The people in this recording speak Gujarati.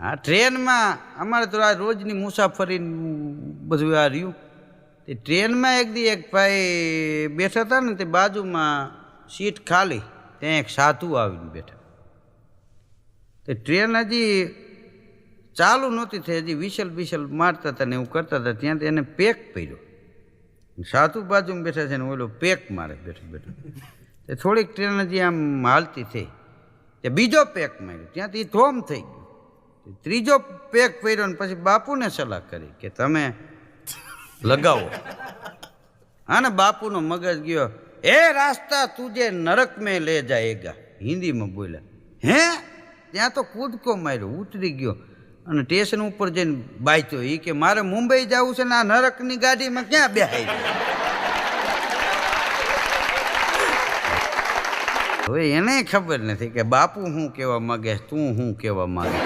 હા, ટ્રેનમાં અમારે તો આ રોજની મુસાફરી બધું આ રહ્યું. તે ટ્રેનમાં એક દી એક ભાઈ બેઠા હતા ને તે બાજુમાં સીટ ખાલી, ત્યાં એક સાધુ આવીને બેઠા. તે ટ્રેન હજી ચાલુ નહોતી થઈ, હજી વિસલ વિસલ મારતા હતા ને એવું કરતા હતા, ત્યાં એને પેક પડ્યો સાધુ બાજુમાં બેઠા છે ને ઓલો પેક મારે બેઠો બેઠો. તે થોડીક ટ્રેન હજી આમ હાલતી થઈ. તે બીજો પેક માર્યો, ત્યાંથી થોમ થઈ ગયો. ત્રીજો પેક પહેર્યો ને પછી બાપુને સલાહ કરી કે તમે લગાવો. હા ને બાપુનો મગજ ગયો એ રાસ્તા તુજે નરક મેં લે જાયેગા. હિન્દીમાં બોલ્યા, હે? ત્યાં તો કૂદકો માર્યો, ઉતરી ગયો. અને સ્ટેશન ઉપર જઈને બાચ્યો. એ કે, મારે મુંબઈ જવું છે ને આ નરકની ગાડીમાં ક્યાં બેહાઈ હવે એને ખબર નથી કે બાપુ શું કહેવા માગે, તું શું કહેવા માગે.